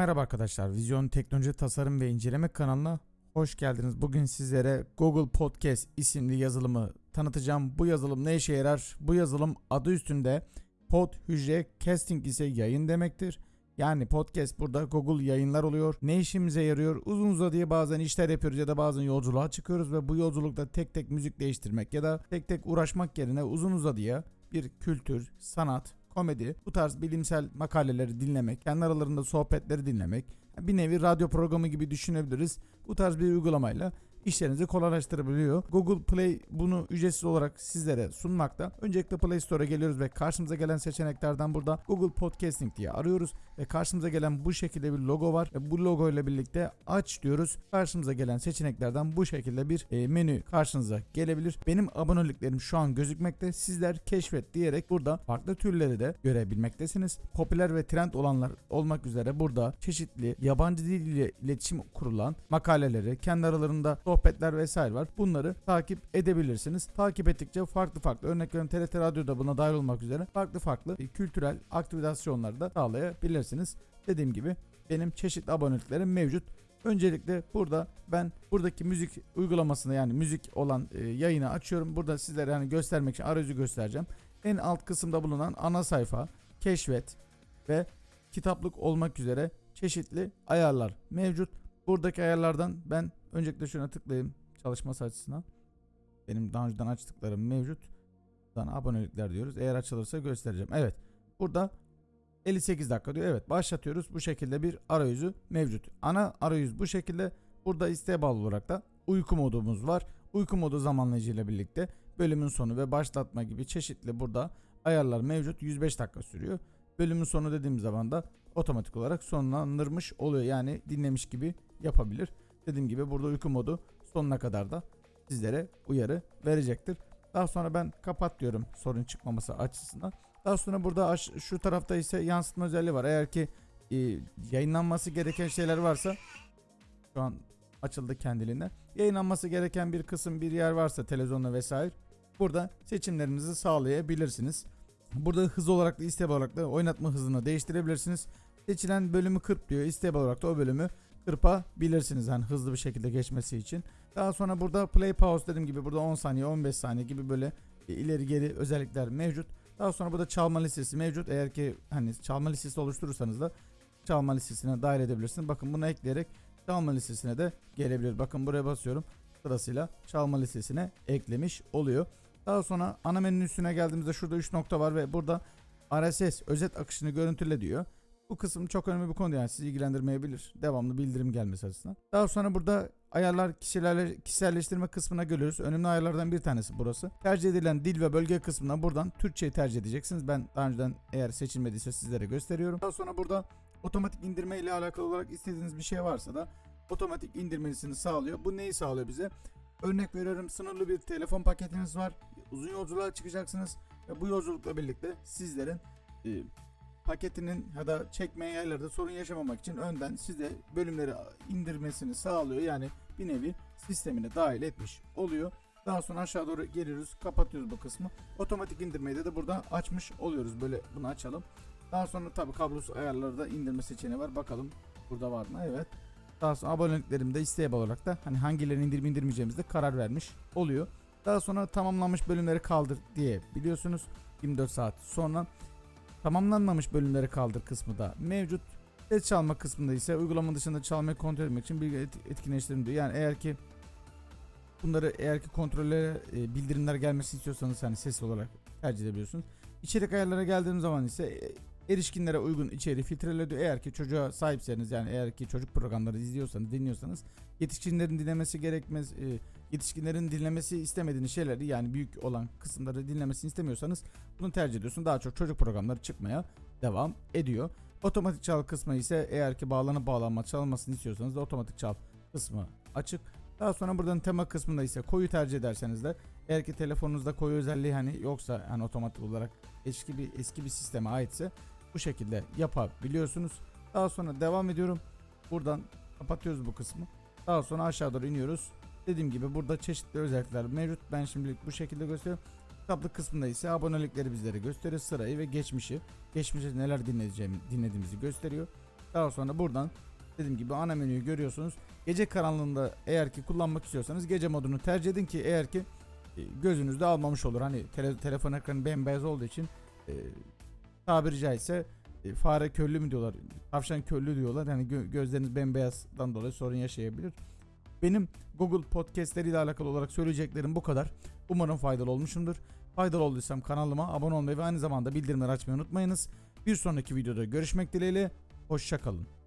Merhaba arkadaşlar, Vizyon Teknoloji Tasarım ve İnceleme kanalına hoş geldiniz. Bugün sizlere Google Podcast isimli yazılımı tanıtacağım. Bu yazılım ne işe yarar? Bu yazılım adı üstünde pod hücre casting ise yayın demektir. Yani podcast burada Google yayınlar oluyor. Ne işimize yarıyor? Uzun uzadıya bazen işler yapıyoruz ya da bazen yolculuğa çıkıyoruz ve bu yolculukta tek tek müzik değiştirmek ya da tek tek uğraşmak yerine uzun uzadıya bir kültür, sanat, komedi, bu tarz bilimsel makaleleri dinlemek, kendi aralarında sohbetleri dinlemek, bir nevi radyo programı gibi düşünebiliriz. Bu tarz bir uygulamayla işlerinizi kolaylaştırabiliyor. Google Play bunu ücretsiz olarak sizlere sunmakta. Öncelikle Play Store'a geliyoruz ve karşımıza gelen seçeneklerden burada Google Podcasting diye arıyoruz ve karşımıza gelen bu şekilde bir logo var ve bu logo ile birlikte aç diyoruz. Karşımıza gelen seçeneklerden bu şekilde bir e, menü karşınıza gelebilir. Benim aboneliklerim şu an gözükmekte. Sizler keşfet diyerek burada farklı türleri de görebilmektesiniz. Popüler ve trend olanlar olmak üzere burada çeşitli yabancı dil ile iletişim kurulan makaleleri, kendi aralarında sohbetler vesaire var. Bunları takip edebilirsiniz. Takip ettikçe farklı farklı örnek veriyorum TRT Radyo'da buna dahil olmak üzere farklı farklı kültürel aktivasyonları da sağlayabilirsiniz. Dediğim gibi benim çeşitli aboneliklerim mevcut. Öncelikle burada ben buradaki müzik uygulamasında yani müzik olan e, yayını açıyorum. Burada sizlere hani göstermek için arayüzü göstereceğim. En alt kısımda bulunan ana sayfa, keşfet ve kitaplık olmak üzere çeşitli ayarlar mevcut. Buradaki ayarlardan ben öncelikle şuna tıklayayım çalışması açısından. Benim daha önceden açtıklarım mevcut. Buradan abonelikler diyoruz. Eğer açılırsa göstereceğim. Evet. Burada 58 dakika diyor. Evet başlatıyoruz. Bu şekilde bir arayüzü mevcut. Ana arayüz bu şekilde. Burada isteğe bağlı olarak da uyku modumuz var. Uyku modu zamanlayıcı ile birlikte bölümün sonu ve başlatma gibi çeşitli burada ayarlar mevcut. 105 dakika sürüyor. Bölümün sonu dediğim zaman da otomatik olarak sonlandırmış oluyor. Yani dinlemiş gibi yapabilir. Dediğim gibi burada uyku modu sonuna kadar da sizlere uyarı verecektir. Daha sonra ben kapat diyorum sorun çıkmaması açısından. Daha sonra burada şu tarafta ise yansıtma özelliği var. Eğer ki e, yayınlanması gereken şeyler varsa şu an açıldı kendiliğinden. Yayınlanması gereken bir kısım bir yer varsa televizyonda vesaire burada seçimlerinizi sağlayabilirsiniz. Burada hız olarak da isteğe olarak da oynatma hızını değiştirebilirsiniz. Seçilen bölümü kırp diyor. İsteğe olarak da o bölümü kırpabilirsiniz yani hızlı bir şekilde geçmesi için. Daha sonra burada play pause dediğim gibi burada 10 saniye 15 saniye gibi böyle ileri geri özellikler mevcut. Daha sonra burada çalma listesi mevcut. Eğer ki hani çalma listesi oluşturursanız da çalma listesine dahil edebilirsiniz. Bakın bunu ekleyerek çalma listesine de gelebilir. Bakın buraya basıyorum. Sırasıyla çalma listesine eklemiş oluyor. Daha sonra ana menünün üstüne geldiğimizde şurada 3 nokta var ve burada RSS özet akışını görüntüle diyor. Bu kısım çok önemli bir konu yani sizi ilgilendirmeyebilir. Devamlı bildirim gelmesi açısından. Daha sonra burada ayarlar kişilerle, kişiselleştirme kısmına geliyoruz. Önemli ayarlardan bir tanesi burası. Tercih edilen dil ve bölge kısmından buradan Türkçeyi tercih edeceksiniz. Ben daha önceden eğer seçilmediyse sizlere gösteriyorum. Daha sonra burada otomatik indirme ile alakalı olarak istediğiniz bir şey varsa da otomatik indirmesini sağlıyor. Bu neyi sağlıyor bize? Örnek veriyorum sınırlı bir telefon paketiniz var. Uzun yolculuğa çıkacaksınız ve bu yolculukla birlikte sizlerin e, paketinin ya da çekmeyen yerlerde sorun yaşamamak için önden size bölümleri indirmesini sağlıyor. Yani bir nevi sistemine dahil etmiş oluyor. Daha sonra aşağı doğru geliyoruz, kapatıyoruz bu kısmı. Otomatik indirmeyi de, de burada açmış oluyoruz. Böyle bunu açalım. Daha sonra tabi kablosuz ayarları da indirme seçeneği var. Bakalım burada var mı? Evet. Daha sonra aboneliklerimde bağlı olarak da hani hangilerini indirip indirmeyeceğimizde karar vermiş oluyor. Daha sonra tamamlanmış bölümleri kaldır diye biliyorsunuz. 24 saat sonra tamamlanmamış bölümleri kaldır kısmı da mevcut. Ses çalma kısmında ise uygulama dışında çalmayı kontrol etmek için bilgi et- etkinleştirin diyor. Yani eğer ki bunları eğer ki kontrollere e, bildirimler gelmesini istiyorsanız hani ses olarak tercih edebiliyorsunuz. İçerik ayarlara geldiğim zaman ise e, erişkinlere uygun içeriği filtrele diyor. Eğer ki çocuğa sahipseniz yani eğer ki çocuk programları izliyorsanız dinliyorsanız yetişkinlerin dinlemesi gerekmez e, yetişkinlerin dinlemesi istemediğiniz şeyleri yani büyük olan kısımları dinlemesini istemiyorsanız bunu tercih ediyorsun. Daha çok çocuk programları çıkmaya devam ediyor. Otomatik çal kısmı ise eğer ki bağlanıp bağlanma çalmasını istiyorsanız da otomatik çal kısmı açık. Daha sonra buradan tema kısmında ise koyu tercih ederseniz de eğer ki telefonunuzda koyu özelliği hani yoksa hani otomatik olarak eski bir eski bir sisteme aitse bu şekilde yapabiliyorsunuz. Daha sonra devam ediyorum. Buradan kapatıyoruz bu kısmı. Daha sonra aşağı doğru iniyoruz. Dediğim gibi burada çeşitli özellikler mevcut. Ben şimdilik bu şekilde gösteriyorum. Kitaplık kısmında ise abonelikleri bizlere gösteriyor. Sırayı ve geçmişi. Geçmişte neler dinleyeceğimi, dinlediğimizi gösteriyor. Daha sonra buradan dediğim gibi ana menüyü görüyorsunuz. Gece karanlığında eğer ki kullanmak istiyorsanız gece modunu tercih edin ki eğer ki e, gözünüzde almamış olur. Hani tele- telefon ekranı bembeyaz olduğu için e, tabiri caizse e, fare köllü mü diyorlar, tavşan köllü diyorlar. Yani gö- gözleriniz bembeyazdan dolayı sorun yaşayabilir. Benim Google podcastleri alakalı olarak söyleyeceklerim bu kadar. Umarım faydalı olmuşumdur. Faydalı olduysam kanalıma abone olmayı ve aynı zamanda bildirimleri açmayı unutmayınız. Bir sonraki videoda görüşmek dileğiyle. Hoşçakalın.